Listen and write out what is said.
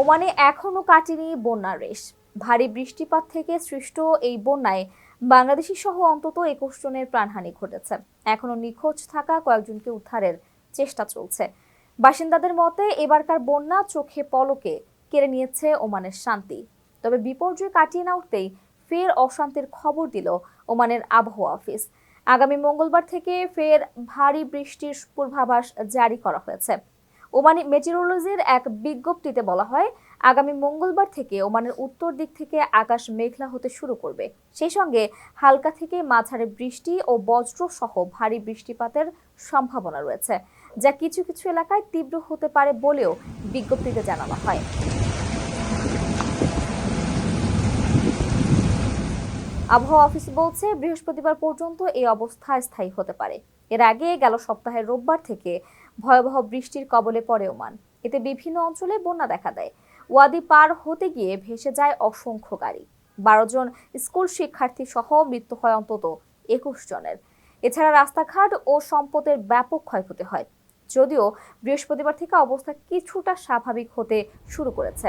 ওমানে এখনও কাটেনি বন্যার রেশ। ভারী বৃষ্টিপাত থেকে সৃষ্ট এই বন্যায় বাংলাদেশি সহ অন্তত একুশ জনের প্রাণহানি ঘটেছে। এখনও নিখোঁজ থাকা কয়েকজনকে উদ্ধারের চেষ্টা চলছে। বাসিন্দাদের মতে, এবারকার বন্যা চোখে পলকে কেড়ে নিয়েছে ওমানের শান্তি। তবে বিপর্যয় কাটিয়ে না উঠতেই ফের অশান্তির খবর দিল ওমানের আবহাওয়া অফিস। আগামী মঙ্গলবার থেকে ফের ভারী বৃষ্টির পূর্বাভাস জারি করা হয়েছে। ওমানি মেটিরোলজির এক বিজ্ঞপ্তিতে বলা হয়, আগামী মঙ্গলবার থেকে ওমানের উত্তর দিক থেকে আকাশ মেঘলা হতে শুরু করবে। সেই সঙ্গে হালকা থেকে মাঝারি বৃষ্টি ও বজ্র সহ ভারী বৃষ্টিপাতের সম্ভাবনা রয়েছে, যা কিছু কিছু এলাকায় তীব্র হতে পারে বলেও বিজ্ঞপ্তিতে জানানো হয়। আবহাওয়া অফিস বলছে, বৃহস্পতিবার পর্যন্ত এই অবস্থা স্থায়ী হতে পারে। এর আগে গেল সপ্তাহের রোববার থেকে ভয়াবহ বৃষ্টির কবলে পড়ে ওমান। এতে বিভিন্ন অঞ্চলে বন্যা দেখা দেয়। ওয়াদি পার হতে গিয়ে ভেসে যায় অসংখ্য গাড়ি। বারো জন স্কুল শিক্ষার্থী সহ মৃত্যু হয় অন্তত একুশ জনের। এছাড়া রাস্তাঘাট ও সম্পদের ব্যাপক ক্ষয়ক্ষতি হয়। যদিও বৃহস্পতিবার থেকে অবস্থা কিছুটা স্বাভাবিক হতে শুরু করেছে।